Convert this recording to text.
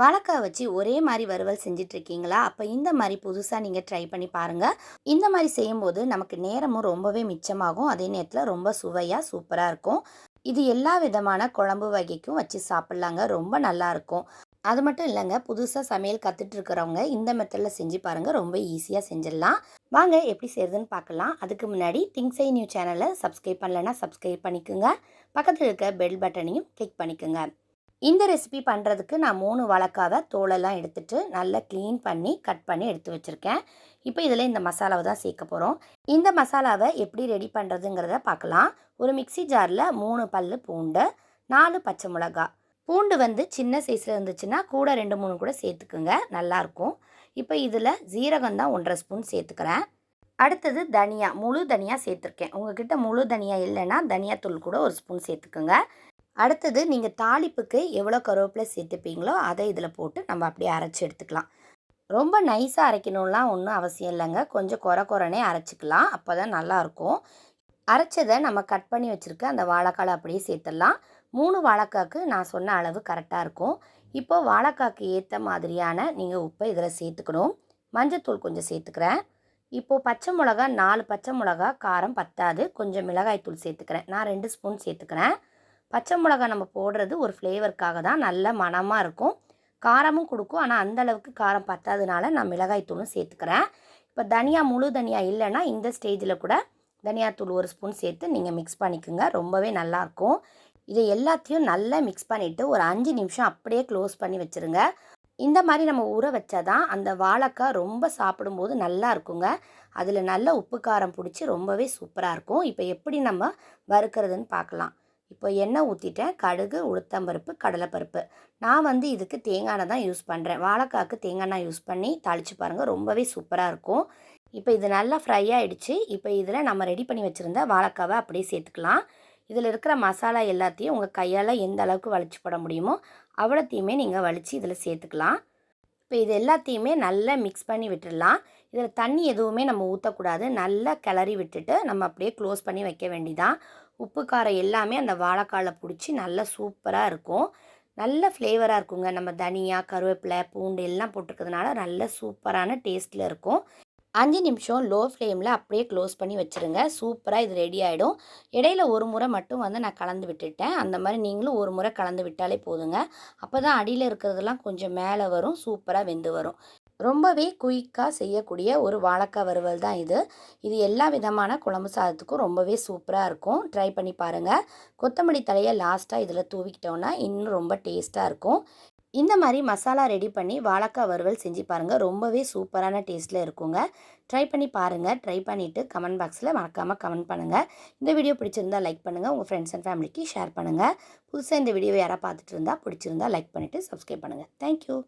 வாழைக்காய் வச்சு ஒரே மாதிரி வறுவல் செஞ்சிட்ருக்கீங்களா? அப்போ இந்த மாதிரி புதுசாக நீங்கள் ட்ரை பண்ணி பாருங்கள் இந்த மாதிரி செய்யும்போது நமக்கு நேரமும் ரொம்பவே மிச்சமாகும். அதே நேரத்தில் ரொம்ப சுவையாக சூப்பராக இருக்கும். இது எல்லா விதமான குழம்பு வகைக்கும் வச்சு சாப்பிட்லாங்க. ரொம்ப நல்லாயிருக்கும் அது மட்டும் இல்லைங்க புதுசாக சமையல் கற்றுட்டு இருக்கிறவங்க இந்த மெத்தடில் செஞ்சு பாருங்கள் ரொம்ப ஈஸியாக செஞ்சிடலாம். வாங்க எப்படி செய்யுதுன்னு பார்க்கலாம் அதுக்கு முன்னாடி திங்ஸை நியூ சேனலை சப்ஸ்கிரைப் பண்ணலைன்னா சப்ஸ்கிரைப் பண்ணிக்கோங்க. பக்கத்தில் இருக்க பெல் பட்டனையும் கிளிக் பண்ணிக்கோங்க. இந்த ரெசிபி பண்ணுறதுக்கு நான் மூணு வாழைக்காவை தோலெல்லாம் எடுத்துட்டு நல்லா க்ளீன் பண்ணி கட் பண்ணி எடுத்து வச்சுருக்கேன். இப்போ இதில் இந்த மசாலாவை தான் சேர்க்க போகிறோம் இந்த மசாலாவை எப்படி ரெடி பண்ணுறதுங்கிறத பார்க்கலாம். ஒரு மிக்சி ஜாரில் மூணு பல் பூண்டு நாலு பச்சை மிளகா பூண்டு வந்து சின்ன சைஸில் இருந்துச்சுன்னா கூட ரெண்டு மூணு கூட சேர்த்துக்குங்க. நல்லாயிருக்கும் இப்போ இதில் ஜீரகம் தான் ஒன்றரை ஸ்பூன் சேர்த்துக்கிறேன். அடுத்தது தனியா முழு தனியாக சேர்த்துருக்கேன். உங்ககிட்ட முழு தனியா இல்லைன்னா தனியாத்தூள் கூட ஒரு ஸ்பூன் சேர்த்துக்குங்க. அடுத்தது நீங்கள் தாளிப்புக்கு எவ்வளோ கருவேப்பிலை சேர்த்துப்பீங்களோ அதை இதில் போட்டு நம்ம அப்படியே அரைச்சி எடுத்துக்கலாம். ரொம்ப நைஸாக அரைக்கணும்லாம் ஒன்றும் அவசியம் இல்லைங்க. கொஞ்சம் குறை குறைனே அரைச்சிக்கலாம். அப்போ தான் நல்லாயிருக்கும். அரைச்சதை நம்ம கட் பண்ணி வச்சுருக்க அந்த வாழைக்காலை அப்படியே சேர்த்துடலாம். மூணு வாழைக்காக்கு நான் சொன்ன அளவு கரெக்டாக இருக்கும். இப்போது வாழைக்காக்கு ஏற்ற மாதிரியான நீங்கள் உப்பை இதில் சேர்த்துக்கணும். மஞ்சத்தூள் கொஞ்சம் சேர்த்துக்கிறேன். இப்போது பச்சை மிளகா நாலு பச்சை மிளகா காரம் பத்தாது. கொஞ்சம் மிளகாய் தூள் சேர்த்துக்கிறேன். நான் ரெண்டு ஸ்பூன் சேர்த்துக்கிறேன். பச்சை மிளகா நம்ம போடுறது ஒரு ஃப்ளேவருக்காக தான். நல்ல மணமாக இருக்கும். காரமும் கொடுக்கும். ஆனால் அந்தளவுக்கு காரம் பத்தாதனால நான் மிளகாய் தூளும் சேர்த்துக்கிறேன். இப்போ தனியா முழு தனியா இல்லைன்னா இந்த ஸ்டேஜில் கூட தனியாத்தூள் ஒரு ஸ்பூன் சேர்த்து நீங்கள் மிக்ஸ் பண்ணிக்கோங்க. ரொம்பவே நல்லாயிருக்கும் இதை எல்லாத்தையும் நல்லா மிக்ஸ் பண்ணிவிட்டு ஒரு அஞ்சு நிமிஷம் அப்படியே க்ளோஸ் பண்ணி வச்சுருங்க. இந்த மாதிரி நம்ம ஊற வச்சா தான் அந்த வாழைக்காய் ரொம்ப சாப்பிடும்போது நல்லா இருக்குங்க. அதில் நல்ல உப்பு காரம் பிடிச்சி ரொம்பவே சூப்பராக இருக்கும். இப்போ எப்படி நம்ம வறுக்கிறதுன்னு பார்க்கலாம். இப்போ எண்ணெய் ஊற்றிட்டேன் கடுகு உளுத்தம்பருப்பு கடலைப்பருப்பு. நான் வந்து இதுக்கு தேங்காய் தான் யூஸ் பண்ணுறேன் வாழைக்காய்க்கு தேங்காய் யூஸ் பண்ணி தாளித்து பாருங்கள் ரொம்பவே சூப்பராக இருக்கும். இப்போ இது நல்லா ஃப்ரை ஆகிடுச்சு இப்போ இதில் நம்ம ரெடி பண்ணி வச்சுருந்த வாழைக்காவை அப்படியே சேர்த்துக்கலாம். இதில் இருக்கிற மசாலா எல்லாத்தையும் உங்கள் கையால் எந்த அளவுக்கு வலிச்சு போட முடியுமோ அவ்வளோத்தையுமே நீங்கள் வலித்து இதில் சேர்த்துக்கலாம். இப்போ இது எல்லாத்தையுமே நல்லா மிக்ஸ் பண்ணி விட்டுடலாம். இதில் தண்ணி எதுவுமே நம்ம ஊற்றக்கூடாது நல்லா கிளறி விட்டுட்டு நம்ம அப்படியே க்ளோஸ் பண்ணி வைக்க வேண்டிதான். உப்பு காரம் எல்லாமே அந்த வாழைக்காயில் பிடிச்சி நல்லா சூப்பராக இருக்கும். நல்ல ஃப்ளேவராக இருக்குங்க. நம்ம தனியா கருவேப்பிலை பூண்டு எல்லாம் போட்டிருக்கிறதுனால நல்ல சூப்பரான டேஸ்ட்டில் இருக்கும். அஞ்சு நிமிஷம் லோ ஃப்ளேமில் அப்படியே க்ளோஸ் பண்ணி வச்சுருங்க. சூப்பராக இது ரெடி ஆகிடும் இடையில ஒரு முறை மட்டும் வந்து நான் கலந்து விட்டுட்டேன். அந்த மாதிரி நீங்களும் ஒரு முறை கலந்து விட்டாலே போதுங்க. அப்போ தான் அடியில் இருக்கிறதெல்லாம் கொஞ்சம் மேலே வரும். சூப்பராக வெந்து வரும். ரொம்பவே குயிக்காக செய்யக்கூடிய ஒரு வாழைக்காய் வறுவல் தான் இது. இது எல்லா விதமான குழம்பு சாதத்துக்கும் ரொம்பவே சூப்பராக இருக்கும். ட்ரை பண்ணி பாருங்கள் கொத்தமல்லி தலையை லாஸ்ட்டாக இதில் தூவிக்கிட்டோன்னா இன்னும் ரொம்ப டேஸ்ட்டாக இருக்கும். இந்த மாதிரி மசாலா ரெடி பண்ணி வாழைக்காய் வறுவல் செஞ்சு பாருங்கள் ரொம்பவே சூப்பரான டேஸ்ட்டில் இருக்குங்க. ட்ரை பண்ணி பாருங்கள் ட்ரை பண்ணிவிட்டு கமெண்ட் பாக்ஸில் மறக்காமல் கமெண்ட் பண்ணுங்கள் இந்த வீடியோ பிடிச்சிருந்தால் லைக் பண்ணுங்கள் உங்கள் ஃப்ரெண்ட்ஸ் அண்ட் ஃபேமிலிக்கு ஷேர் பண்ணுங்கள் புதுசாக இந்த வீடியோவை யாராவது பார்த்துட்டு இருந்தால் பிடிச்சிருந்தா லைக் பண்ணிவிட்டு சப்ஸ்கிரைப் பண்ணுங்கள் தேங்க்யூ